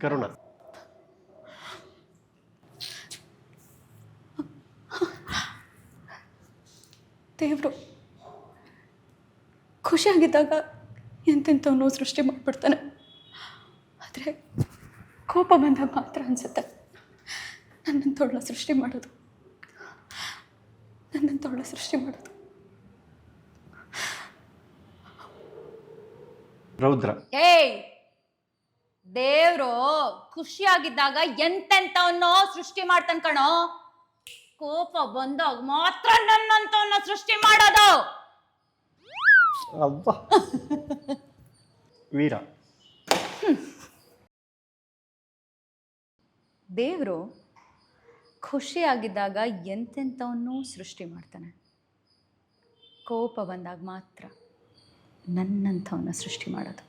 ಕರುಣ. ದೇವರು ಖುಷಿಯಾಗಿದ್ದಾಗ ಎಂತೆಂಥವನ್ನೋ ಸೃಷ್ಟಿ ಮಾಡಿಬಿಡ್ತಾನೆ. ಆದರೆ ಕೋಪ ಬಂದಾಗ ಮಾತ್ರ ಅನಿಸುತ್ತೆ. ನನ್ನಂಥವಳ ಸೃಷ್ಟಿ ಮಾಡೋದು. ನನ್ನಂಥವಳ ಸೃಷ್ಟಿ ಮಾಡೋದು. ರೌದ್ರ. ಏಯ್! ದೇವ್ರು ಖುಷಿಯಾಗಿದ್ದಾಗ ಎಂತೆಂತವನ್ನೋ ಸೃಷ್ಟಿ ಮಾಡ್ತಾನ ಕಣೋ. ಕೋಪ ಬಂದಾಗ ಮಾತ್ರ ನನ್ನಂತವನ್ನ ಸೃಷ್ಟಿ ಮಾಡೋದು. ಅಬ್ಬಾ. ವೀರ. ದೇವರು ಖುಷಿಯಾಗಿದ್ದಾಗ ಎಂತೆಂಥವನ್ನೂ ಸೃಷ್ಟಿ ಮಾಡ್ತಾನೆ. ಕೋಪ ಬಂದಾಗ ಮಾತ್ರ ನನ್ನಂಥವನ್ನ ಸೃಷ್ಟಿ ಮಾಡೋದು.